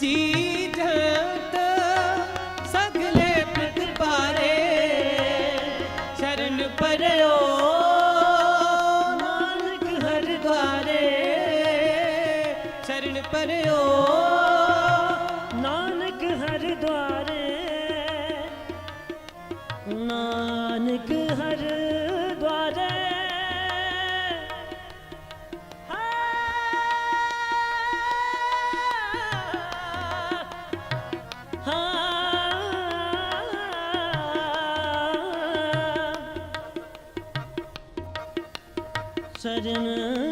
ਜੀ ਸਗਲੇ ਪਿਤ ਸ਼ਰਨ ਪਰਿਓ ਨਾਨਕ ਹਰ ਦੁਆਰੇ। ਸ਼ਰਨ ਪਰਿਓ ਨਾਨਕ ਹਰ ਦੁਆਰੇ। ਨਾਨਕ ਹਰ ਦੁਆਰੇ। ਸਜਣ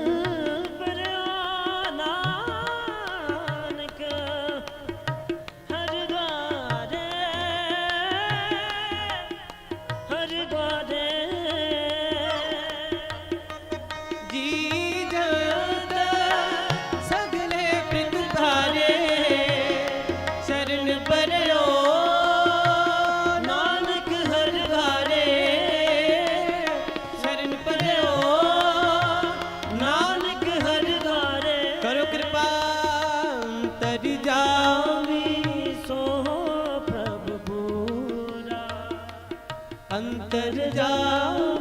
ਅੰਤਰ ਜਾਮੀ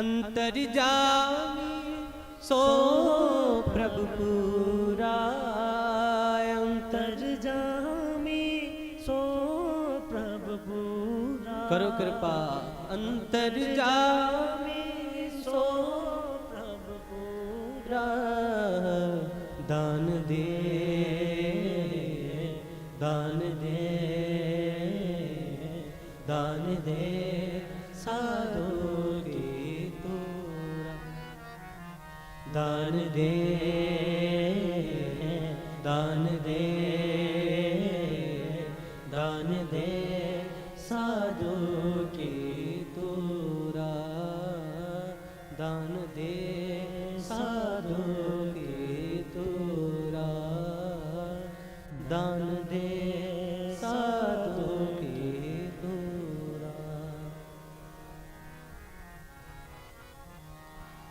ਅੰਤਰ ਜਾਮੀ ਸੋ ਪ੍ਰਭ ਪੂਰਾ। ਅੰਤਰ ਤਰ ਜਾਮੀ ਸੋ ਪ੍ਰਭ ਪੂਰਾ। ਕਰੋ ਕਿਰਪਾ। ਅੰਤਰ ਜਾਮੀ ਸੋ ਪ੍ਰਭ ਪੂਰਾ। ਦਾਨ ਦੇ ਦਾਨ ਦੇ ਦਾਨ ਦੇ। ਸਾਧੂ ਦਾਨ ਦੇ ਦਾਨ ਦੇ ਦਾਨ ਦੇ ਸਾਧੂ ਕੀ ਤੂਰਾ। ਦਾਨ ਦੇ।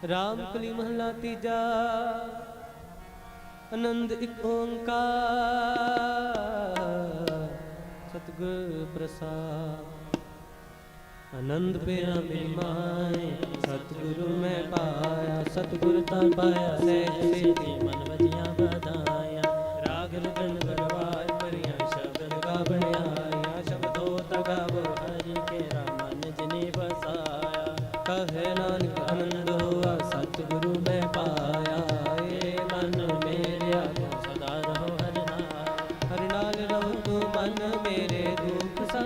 ਰਾਮ ਕਲੀ ਮਹਲਾ ਤੀਜਾ, ਆਨੰਦ ਇੱਕ ਓੰਕਾਰ, ਸਤਿਗੁਰ ਪ੍ਰਸਾਦ। ਆਨੰਦ ਪਿਆ ਮੇਰੀ ਮਾਏ, ਸਤਿਗੁਰੂ ਮੈਂ ਪਾਇਆ, ਸਤਿਗੁਰ ਤਾਂ ਪਾਇਆ, ਸਹਿਜ ਸੇਤੀ ਮਨ ਵਜੀਆਂ ਵਧਾਇਆ। ਰਾਗ ਰਤਨ ਗੜਵਾਏ ਪਰੀਆਂ ਸ਼ਬਦ ਗਾ ਸ਼ਬਦੋ ਤਗਾਵੋ ਹਰੀ ਕੇਰਾ ਮਨ ਜਿਨੇ ਵਸਾਇਆ। ਕਹੇ ਨਾਨਕ ਆਨੰਦ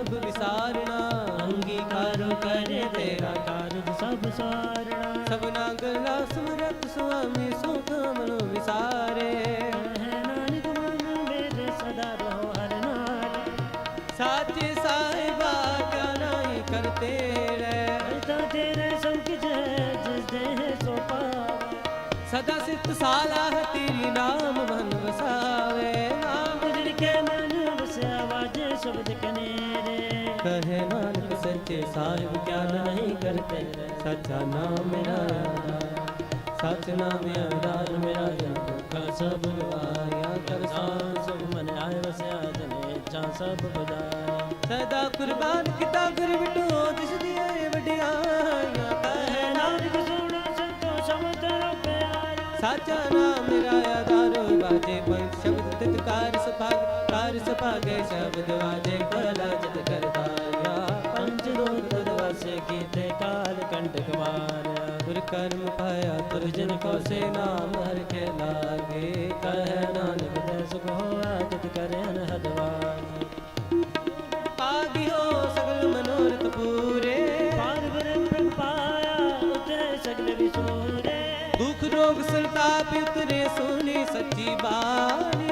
ਸਭ ਵਿਸਾਰਣਾ ਅੰਗੀਕਾਰ ਕਰੇ ਤੇਰਾ ਕਾਰਜ ਸਭ ਸਾਰਣਾ ਸਭਨਾ ਗਲਾ ਸੁਰਤ ਸੁਆਮੀ ਸੁਖ ਮਨੋ ਵਿਸਾਰੇ। ਹੈ ਨਾਨਕ ਮਨ ਮੇਰੇ ਸਦਾ ਰਹੋ ਹਰ ਨਾਲ ਸਾਚੇ ਸਾਹਿਬਾ ਕਿਆ ਨਹੀਂ ਕਰਤੇ ਰਹਿ ਅਰਤਾ ਤੇਰੇ ਸਭ ਕੁਝ ਹੈ ਜਿਸ ਦੇ ਸੋ ਪਾਵੇ। ਸਦਾ ਸਿਤ ਸਾਲਾਹ ਤੇਰੀ ਨਾਮ ਮਨ ਵਸਾਵੇ। ਸਾਹਿਬ ਕਿਆ ਨਹੀਂ ਕਰਤੇ ਸੱਚਾ ਨਾਮ ਮੇਰਾ ਆਧਾਰ ਨਾਮ ਆਧਾਰ ਮੇਰਾ ਜਨ ਦੁੱਖਾ ਸਭ ਗਵਾਇਆ ਕਰ ਸਾਂ ਸਭ ਮਨ ਆਏ ਵਸਿਆ ਜਨੇ, ਚਾ ਸਭ ਬਦਾਇਆ ਸਦਾ ਕੁਰਬਾਨ ਕੀਤਾ ਗੁਰ ਵਿਟੋ ਜਿਸ ਦੀਆਂ ਵਡਿਆਈਆਂ। ਕਹੇ ਨਾਨਕ ਨਾਨਕ ਸੰਤੋ ਸਮਤਲ ਪਿਆਰਾ ਸਾਚਾ ਨਾਮ ਮੇਰਾ ਆਧਾਰ ਬਾਜੇ ਪੰਜ ਸ਼ਬਦ ਤਿਤ ਕਾਰ ਸੁਭਾਗ, ਕਾਰ ਸੁਭਾਗੇ, ਸ਼ਬਦ ਵਾਜੇ ਕਲਾ ਜਤ ਕਰਤਾਰਿਆ ਕੀਤੇ ਕਾਲ ਕੰਟਕ ਮਾਰਿਆ ਗੁਰ ਕਰਮ ਪਾਇਆ ਤੁਰ ਜਨ ਕੋ ਸੇ ਨਾਮ ਹਰ ਕੇ ਲਾਗੇ। ਕਹੈ ਨਾਨਕ ਤੇ ਸੁਖ ਹੋਆ ਤਿਤ ਕਰ ਅਨਹਦ ਵਾਗੀ ਸਗਲ ਮਨੋਰਥ ਪੂਰੇ। ਪਾਰ ਬ੍ਰਹਮ ਪ੍ਰਭ ਪਾਇਆ ਉਤਰੇ ਸਗਲ ਵਿਸੂਰੇ। ਦੁਖ ਰੋਗ ਸੰਤਾਪ ਉਤਰੇ ਸੋਨੀ ਸੱਚੀ ਬਾਣੀ।